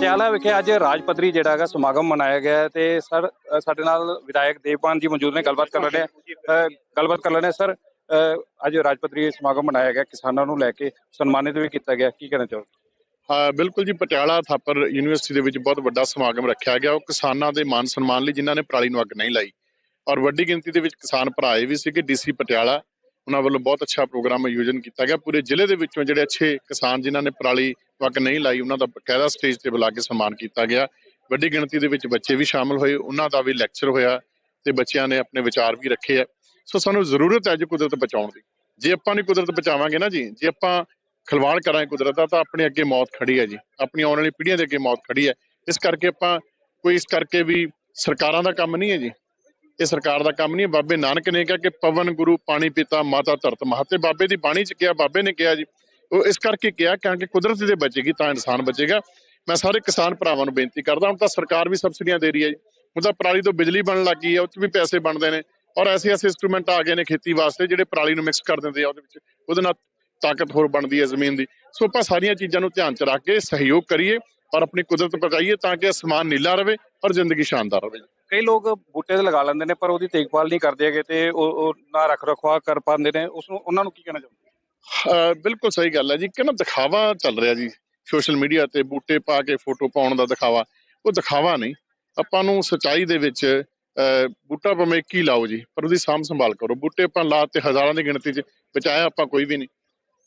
ਪਟਿਆਲਾ ਵਿਖੇ ਅੱਜ ਰਾਜ ਪੱਧਰੀ ਜਿਹੜਾ ਹੈਗਾ ਸਮਾਗਮ ਮਨਾਇਆ ਗਿਆ ਹੈ ਤੇ ਸਰ ਅ, ਸਾਡੇ ਨਾਲ ਵਿਧਾਇਕ ਦੇਵਪਾਲ ਜੀ ਮੌਜੂਦ ਨੇ ਗੱਲਬਾਤ ਕਰ ਲੈਣੇ ਗੱਲਬਾਤ ਕਰ ਲੈਣੇ ਸਰ ਅ, ਅੱਜ ਰਾਜ ਪੱਧਰੀ ਸਮਾਗਮ ਮਨਾਇਆ ਗਿਆ ਕਿਸਾਨਾਂ ਨੂੰ ਲੈ ਕੇ ਸਨਮਾਨਿਤ ਵੀ ਕੀਤਾ ਗਿਆ ਕੀ ਕਹਿਣਾ ਚਾਹੋ ਹਾਂ ਬਿਲਕੁਲ ਜੀ ਪਟਿਆਲਾ ਥਾਪਰ ਯੂਨੀਵਰਸਿਟੀ ਦੇ ਵਿੱਚ ਬਹੁਤ ਵੱਡਾ ਸਮਾਗਮ ਰੱਖਿਆ ਗਿਆ। ਉਹ ਕਿਸਾਨਾਂ ਦੇ ਮਾਨ ਸਨਮਾਨ ਲਈ ਜਿਨ੍ਹਾਂ ਨੇ ਪਰਾਲੀ ਨੂੰ ਅੱਗ ਨਹੀਂ ਲਾਈ। ਔਰ ਵੱਡੀ ਗਿਣਤੀ ਦੇ ਵਿੱਚ ਕਿਸਾਨ ਭਰਾ ਆਏ ਵੀ ਸੀਗੇ ਡੀਸੀ ਪਟਿਆਲਾ ਉਹਨਾਂ ਵੱਲੋਂ ਬਹੁਤ ਅੱਛਾ ਪ੍ਰੋਗਰਾਮ ਆਯੋਜਨ ਕੀਤਾ ਗਿਆ। ਪੂਰੇ ਜ਼ਿਲ੍ਹੇ ਦੇ ਵਿੱਚੋਂ ਜਿਹੜੇ ਅੱਛੇ ਕਿਸਾਨ ਜਿਨ੍ਹਾਂ ਨੇ ਪਰਾਲੀ ਨੂੰ ਨਹੀਂ ਲਾਈ, ਉਹਨਾਂ ਦਾ ਬਕਾਇਦਾ ਸਟੇਜ ਤੇ ਬੁਲਾ ਕੇ ਸਨਮਾਨ ਕੀਤਾ ਗਿਆ। ਵੱਡੀ ਗਿਣਤੀ ਦੇ ਵਿੱਚ ਬੱਚੇ ਵੀ ਸ਼ਾਮਲ ਹੋਏ, ਉਹਨਾਂ ਦਾ ਵੀ ਲੈਕਚਰ ਹੋਇਆ ਤੇ ਬੱਚਿਆਂ ਨੇ ਆਪਣੇ ਵਿਚਾਰ ਵੀ ਰੱਖੇ ਆ। ਸੋ ਸਾਨੂੰ ਜ਼ਰੂਰਤ ਹੈ ਜੀ ਕੁਦਰਤ ਬਚਾਉਣ ਦੀ। ਜੇ ਆਪਾਂ ਨਹੀਂ ਕੁਦਰਤ ਬਚਾਵਾਂਗੇ ਨਾ ਜੀ, ਜੇ ਆਪਾਂ ਖਿਲਵਾੜ ਕਰਾਂਗੇ ਕੁਦਰਤ ਦਾ, ਤਾਂ ਆਪਣੇ ਅੱਗੇ ਮੌਤ ਖੜੀ ਹੈ ਜੀ। ਆਪਣੀ ਆਉਣ ਵਾਲੀ ਪੀੜ੍ਹੀਆਂ ਦੇ ਅੱਗੇ ਮੌਤ ਖੜੀ ਹੈ। ਇਸ ਕਰਕੇ ਆਪਾਂ ਕੋਈ ਇਸ ਕਰਕੇ ਵੀ ਸਰਕਾਰਾਂ ਦਾ ਕੰਮ ਨਹੀਂ ਹੈ ਜੀ। ਇਹ ਸਰਕਾਰ ਦਾ ਕੰਮ ਨਹੀਂ। ਹੈ ਬਾਬੇ ਨਾਨਕ ਨੇ ਕਿਹਾ ਕਿ ਪਵਨ ਗੁਰੂ ਪਾਣੀ ਪਿਤਾ ਮਾਤਾ ਧਰਤ ਮਹਾਤੇ ਬਾਬੇ ਦੀ ਬਾਣੀ ਚ ਕਿਹਾ, ਬਾਬੇ ਨੇ ਕਿਹਾ ਜੀ, ਉਹ ਇਸ ਕਰਕੇ ਕਿਹਾ ਕਿਉਂਕਿ ਕੁਦਰਤ ਦੇ ਬਚੇਗੀ ਤਾਂ ਇਨਸਾਨ ਬਚੇਗਾ। ਮੈਂ ਸਾਰੇ ਕਿਸਾਨ ਭਰਾਵਾਂ ਨੂੰ ਬੇਨਤੀ ਕਰਦਾ, ਹੁਣ ਤਾਂ ਸਰਕਾਰ ਵੀ ਸਬਸਿਡੀਆਂ ਦੇ ਰਹੀ ਹੈ ਜੀ। ਹੁਣ ਤਾਂ ਪਰਾਲੀ ਤੋਂ ਬਿਜਲੀ ਬਣਨ ਲੱਗੀ ਹੈ ਉਹ 'ਚ ਵੀ ਪੈਸੇ ਬਣਦੇ ਨੇ। ਔਰ ਐਸੇ ਐਸੇ ਇੰਸਟਰੂਮੈਂਟ ਆ ਗਏ ਨੇ ਖੇਤੀ ਵਾਸਤੇ, ਜਿਹੜੇ ਪਰਾਲੀ ਨੂੰ ਮਿਕਸ ਕਰ ਦਿੰਦੇ ਆ ਉਹਦੇ ਵਿੱਚ। ਉਹਦੇ ਨਾਲ ਤਾਕਤ ਹੋਰ ਬਣਦੀ ਹੈ ਜ਼ਮੀਨ ਦੀ। ਸੋ ਆਪਾਂ ਸਾਰੀਆਂ ਚੀਜ਼ਾਂ ਨੂੰ ਧਿਆਨ ਚ ਰੱਖ ਕੇ ਸਹਿਯੋਗ ਕਰੀਏ ਔਰ ਆਪਣੀ ਕੁਦਰਤ ਬਚਾਈਏ ਤਾਂ ਕਿ ਅਸਮਾਨ ਨੀਲਾ ਰਵੇ ਔਰ ਜ਼ਿੰਦਗੀ ਸ਼ਾਨਦਾਰ ਰਵੇ ਕਈ ਲੋਕ ਬੂਟੇ ਤੇ ਲਗਾ ਲੈਂਦੇ ਨੇ, ਪਰ ਉਹਦੀ ਦੇਖਭਾਲ ਨਹੀਂ ਕਰਦੇ ਹੈਗੇ ਤੇ ਉਹ ਨਾ ਰੱਖ ਰਖਵਾ ਕਰ ਪਾਉਂਦੇ ਨੇ। ਉਸ ਨੂੰ ਉਹਨਾਂ ਨੂੰ ਕੀ ਕਹਿਣਾ ਚਾਹੋਗੇ? ਬਿਲਕੁਲ ਸਹੀ ਗੱਲ ਹੈ ਜੀ। ਕਿ ਨਾ ਦਿਖਾਵਾ ਚੱਲ ਰਿਹਾ ਜੀ, ਸੋਸ਼ਲ ਮੀਡੀਆ ਤੇ ਬੂਟੇ ਪਾ ਕੇ ਫੋਟੋ ਪਾਉਣ ਦਾ ਦਿਖਾਵਾ। ਉਹ ਦਿਖਾਵਾ ਨਹੀਂ। ਆਪਾਂ ਨੂੰ ਸਚਾਈ ਦੇ ਵਿੱਚ ਬੂਟਾ ਭਾਵੇਂ ਕੀ ਲਾਓ ਜੀ, ਪਰ ਉਹਦੀ ਸਾਂਭ ਸੰਭਾਲ ਕਰੋ। ਬੂਟੇ ਆਪਾਂ ਲਾ ਤੇ ਹਜ਼ਾਰਾਂ ਦੀ ਗਿਣਤੀ 'ਚ ਬਚਾਇਆ ਆਪਾਂ ਕੋਈ ਵੀ ਨਹੀਂ।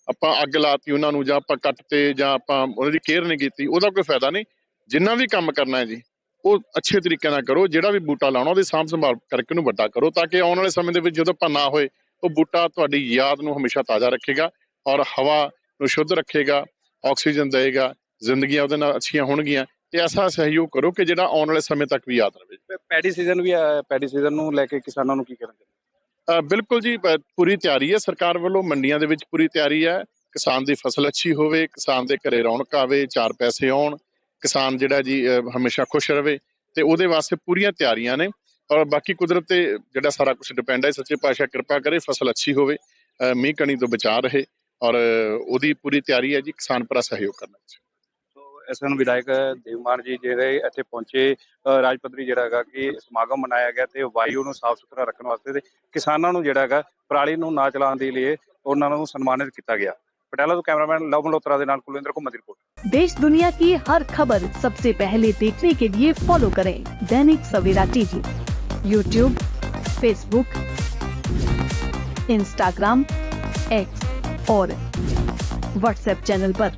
ਆਪਾਂ ਅੱਗ ਲਾਤੀ ਉਹਨਾਂ ਨੂੰ ਜਾਂ ਆਪਾਂ ਕੱਟ ਤੇ ਜਾਂ ਆਪਾਂ ਉਹਨਾਂ ਦੀ ਕੇਅਰ ਨਹੀਂ ਕੀਤੀ, ਉਹਦਾ ਕੋਈ ਫਾਇਦਾ ਨਹੀਂ। ਜਿੰਨਾ ਵੀ ਕੰਮ ਕਰਨਾ ਹੈ ਜੀ ਉਹ ਅੱਛੇ ਤਰੀਕੇ ਨਾਲ ਕਰੋ ਜਿਹੜਾ ਵੀ ਬੂਟਾ ਲਾਉਣਾ ਉਹਦੀ ਸਾਂਭ ਸੰਭਾਲ ਕਰਕੇ ਉਹਨੂੰ ਵੱਡਾ ਕਰੋ ਤਾਂ ਕਿ ਆਉਣ ਵਾਲੇ ਸਮੇਂ ਦੇ ਵਿੱਚ ਜਦੋਂ ਆਪਾਂ ਨਾ ਹੋਏ ਉਹ ਬੂਟਾ ਤੁਹਾਡੀ ਯਾਦ ਨੂੰ ਹਮੇਸ਼ਾ ਤਾਜ਼ਾ ਰੱਖੇਗਾ ਔਰ ਹਵਾ ਨੂੰ ਸ਼ੁੱਧ ਰੱਖੇਗਾ ਆਕਸੀਜਨ ਦੇਗਾ ਜ਼ਿੰਦਗੀਆਂ ਉਹਦੇ ਨਾਲ ਅੱਛੀਆਂ ਹੋਣਗੀਆਂ। ਤੇ ਐਸਾ ਸਹਿਯੋਗ ਕਰੋ ਕਿ ਜਿਹੜਾ ਆਉਣ ਵਾਲੇ ਸਮੇਂ ਤੱਕ ਵੀ ਯਾਦ ਰਹੇ। ਪੈਡੀ ਸੀਜ਼ਨ ਵੀ ਪੈਡੀ ਸੀਜ਼ਨ ਨੂੰ ਲੈ ਕੇ ਕਿਸਾਨਾਂ ਨੂੰ ਕੀ ਅ, ਬਿਲਕੁਲ ਜੀ ਪੂਰੀ ਤਿਆਰੀ ਹੈ। ਸਰਕਾਰ ਵੱਲੋਂ ਮੰਡੀਆਂ ਦੇ ਵਿੱਚ ਪੂਰੀ ਤਿਆਰੀ ਹੈ। ਕਿਸਾਨ ਦੀ ਫਸਲ ਅੱਛੀ ਹੋਵੇ ਕਿਸਾਨ ਦੇ ਘਰੇ ਰੌਣਕ ਆਵੇ ਚਾਰ ਪੈਸੇ ਆਉਣ ਕਿਸਾਨ ਜਿਹੜਾ ਜੀ ਹਮੇਸ਼ਾ ਖੁਸ਼ ਰਵੇ ਤੇ ਉਹਦੇ ਵਾਸਤੇ ਪੂਰੀਆਂ ਤਿਆਰੀਆਂ ਨੇ ਔਰ ਬਾਕੀ ਕੁਦਰਤ ਤੇ ਜਿਹੜਾ ਸਾਰਾ ਕੁਝ ਡਿਪੈਂਡ ਹੈ ਸੱਚੇ ਪਾਤਸ਼ਾਹ ਕਿਰਪਾ ਕਰੇ ਫਸਲ ਅੱਛੀ ਹੋਵੇ ਮੀਂਹ ਕਣੀ ਤੋਂ ਬਚਾ ਰਹੇ ਔਰ ਉਹਦੀ ਪੂਰੀ ਤਿਆਰੀ ਹੈ ਜੀ ਕਿਸਾਨ ਭਰਾ ਸਹਿਯੋਗ ਕਰਨਾ ਚਾਹੀਦਾ ਸੋ ਐਸਐਨ ਵਿਧਾਇਕ ਦੇਵਮਾਨ ਜੀ ਜਿਹੜੇ ਇੱਥੇ ਪਹੁੰਚੇ ਅ, ਰਾਜ ਪੱਧਰੀ ਜਿਹੜਾ ਹੈਗਾ ਕਿ ਸਮਾਗਮ ਮਨਾਇਆ ਗਿਆ ਤੇ ਵਾਯੂ ਨੂੰ ਸਾਫ਼ ਸੁਥਰਾ ਰੱਖਣ ਵਾਸਤੇ ਤੇ ਕਿਸਾਨਾਂ ਨੂੰ ਜਿਹੜਾ ਹੈਗਾ ਪਰਾਲੀ ਨੂੰ ਨਾ ਚਲਾਉਣ ਦੇ ਲਈ ਉਹਨਾਂ ਨੂੰ ਸਨਮਾਨਿਤ ਕੀਤਾ ਗਿਆ। ਪਟਿਆਲਾ ਤੋਂ ਕੈਮਰਾਮੈਨ ਲਵ ਮਲਹੋਤਰਾ ਦੇ ਨਾਲ ਕੁਲਵਿੰਦਰ ਘੁੰਮਦ ਦੀ ਰਿਪੋਰਟ देश दुनिया की हर खबर सबसे पहले देखने के लिए फॉलो करें Dainik Savera TV YouTube Facebook Instagram X और व्हाट्सएप चैनल पर।